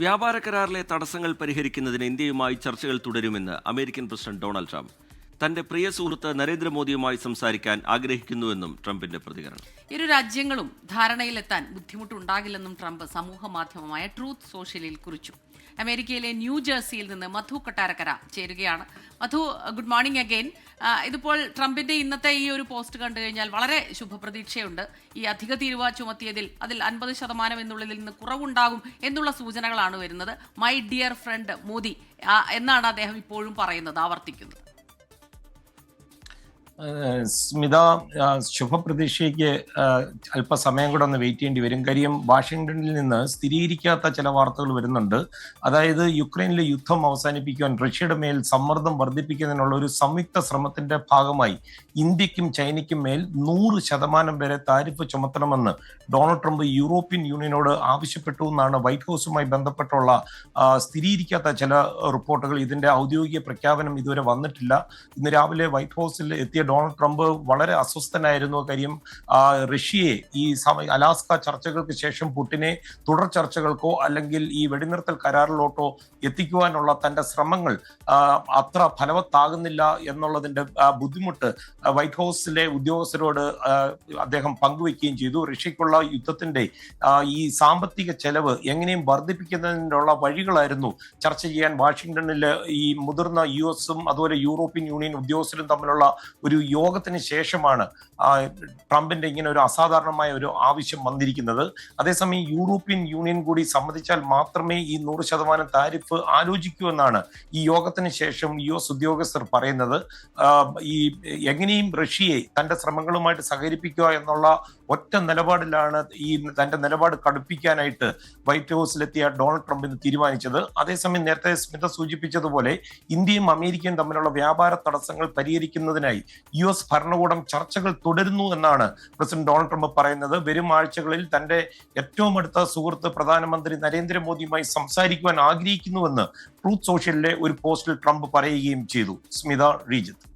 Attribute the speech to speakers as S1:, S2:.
S1: വ്യാപാര കരാറിലെ തടസ്സങ്ങൾ പരിഹരിക്കുന്നതിന് ഇന്ത്യയുമായി ചർച്ചകൾ തുടരുമെന്ന് അമേരിക്കൻ പ്രസിഡന്റ് ഡൊണാൾഡ് ട്രംപ്. തന്റെ പ്രിയ സുഹൃത്ത് നരേന്ദ്രമോദിയുമായി സംസാരിക്കാൻ ആഗ്രഹിക്കുന്നുവെന്നും ട്രംപിന്റെ പ്രതികരണം.
S2: ഇരു രാജ്യങ്ങളും ധാരണയിലെത്താൻ ബുദ്ധിമുട്ടുണ്ടാകില്ലെന്നും ട്രംപ് സമൂഹ മാധ്യമമായ ട്രൂത്ത് സോഷ്യലിൽ കുറിച്ചു. അമേരിക്കയിലെ ന്യൂജേഴ്സിയിൽ നിന്ന് മധു കൊട്ടാരക്കര ചേരുകയാണ്. മധു ഗുഡ് മോർണിംഗ് അഗെയിൻ ഇതിപ്പോൾ ട്രംപിന്റെ ഇന്നത്തെ ഈ ഒരു പോസ്റ്റ് കണ്ടു കഴിഞ്ഞാൽ വളരെ ശുഭപ്രതീക്ഷയുണ്ട്. ഈ അധിക തീരുവ ചുമത്തിയതിൽ അതിൽ അൻപത് ശതമാനം എന്നുള്ളതിൽ നിന്ന് കുറവുണ്ടാകും എന്നുള്ള സൂചനകളാണ് വരുന്നത്. മൈ ഡിയർ ഫ്രണ്ട് മോദി എന്നാണ് അദ്ദേഹം ഇപ്പോഴും പറയുന്നത് ആവർത്തിക്കുന്നത്.
S3: സ്മിത ശുഭപ്രതീക്ഷയ്ക്ക് അല്പസമയം കൂടെ ഒന്ന് വെയിറ്റ് ചെയ്യേണ്ടി വരും. കാര്യം വാഷിങ്ടണിൽ നിന്ന് സ്ഥിരീകരിക്കാത്ത ചില വാർത്തകൾ വരുന്നുണ്ട്. അതായത് യുക്രൈനിലെ യുദ്ധം അവസാനിപ്പിക്കുവാൻ റഷ്യയുടെ മേൽ സമ്മർദ്ദം വർദ്ധിപ്പിക്കുന്നതിനുള്ള ഒരു സംയുക്ത ശ്രമത്തിന്റെ ഭാഗമായി ഇന്ത്യക്കും ചൈനയ്ക്കും മേൽ നൂറ് ശതമാനം വരെ താരിഫ് ചുമത്തണമെന്ന് ഡൊണാൾഡ് ട്രംപ് യൂറോപ്യൻ യൂണിയനോട് ആവശ്യപ്പെട്ടു എന്നാണ് വൈറ്റ് ഹൗസുമായി ബന്ധപ്പെട്ടുള്ള സ്ഥിരീകരിക്കാത്ത ചില റിപ്പോർട്ടുകൾ. ഇതിന്റെ ഔദ്യോഗിക പ്രഖ്യാപനം ഇതുവരെ വന്നിട്ടില്ല. ഇന്ന് രാവിലെ വൈറ്റ് ഹൗസിൽ എത്തിയ ഡൊണാൾഡ് ട്രംപ് വളരെ അസ്വസ്ഥനായിരുന്നു. കാര്യം റഷ്യയെ ഈ സമയ അലാസ്ക ചർച്ചകൾക്ക് ശേഷം പുട്ടിനെ തുടർ ചർച്ചകൾക്കോ അല്ലെങ്കിൽ ഈ വെടിനിർത്തൽ കരാറിലോട്ടോ എത്തിക്കുവാനുള്ള തന്റെ ശ്രമങ്ങൾ അത്ര ഫലവത്താകുന്നില്ല എന്നുള്ളതിന്റെ ബുദ്ധിമുട്ട് വൈറ്റ് ഹൗസിലെ ഉദ്യോഗസ്ഥരോട് അദ്ദേഹം പങ്കുവെക്കുകയും ചെയ്തു. റഷ്യക്കുള്ള യുദ്ധത്തിന്റെ ഈ സാമ്പത്തിക ചെലവ് എങ്ങനെയും വർദ്ധിപ്പിക്കുന്നതിനുള്ള വഴികളായിരുന്നു ചർച്ച ചെയ്യാൻ വാഷിംഗ്ടണിൽ ഈ മുതിർന്ന യു എസും അതുപോലെ യൂറോപ്യൻ യൂണിയൻ ഉദ്യോഗസ്ഥരും തമ്മിലുള്ള ഒരു യോഗത്തിന് ശേഷമാണ് ട്രംപിന്റെ ഇങ്ങനെ ഒരു അസാധാരണമായ ഒരു ആവശ്യം വന്നിരിക്കുന്നത്. അതേസമയം യൂറോപ്യൻ യൂണിയൻ കൂടി സമ്മതിച്ചാൽ മാത്രമേ ഈ നൂറ് ശതമാനം താരിഫ് ആലോചിക്കൂ എന്നാണ് ഈ യോഗത്തിന് ശേഷം യു എസ് ഉദ്യോഗസ്ഥർ പറയുന്നത്. ഈ എങ്ങനെയും റഷ്യയെ തന്റെ ശ്രമങ്ങളുമായിട്ട് സഹകരിപ്പിക്കുക എന്നുള്ള ഒറ്റ നിലപാടിലാണ് ഈ തന്റെ നിലപാട് കടുപ്പിക്കാനായിട്ട് വൈറ്റ് ഹൗസിലെത്തിയ ഡൊണാൾഡ് ട്രംപ് ഇന്ന് തീരുമാനിച്ചത്. അതേസമയം നേരത്തെ സ്മിത സൂചിപ്പിച്ചതുപോലെ ഇന്ത്യയും അമേരിക്കയും തമ്മിലുള്ള വ്യാപാര തടസ്സങ്ങൾ പരിഹരിക്കുന്നതിനായി യു എസ് ഭരണകൂടം ചർച്ചകൾ തുടരുന്നു എന്നാണ് പ്രസിഡന്റ് ഡൊണാൾഡ് ട്രംപ് പറയുന്നത്. വരും ആഴ്ചകളിൽ തന്റെ ഏറ്റവും അടുത്ത സുഹൃത്ത് പ്രധാനമന്ത്രി നരേന്ദ്രമോദിയുമായി സംസാരിക്കുവാൻ ആഗ്രഹിക്കുന്നുവെന്ന് ട്രൂത്ത് സോഷ്യലിലെ ഒരു പോസ്റ്റിൽ ട്രംപ് പറയുകയും ചെയ്തു. സ്മിത റീജിത്ത്.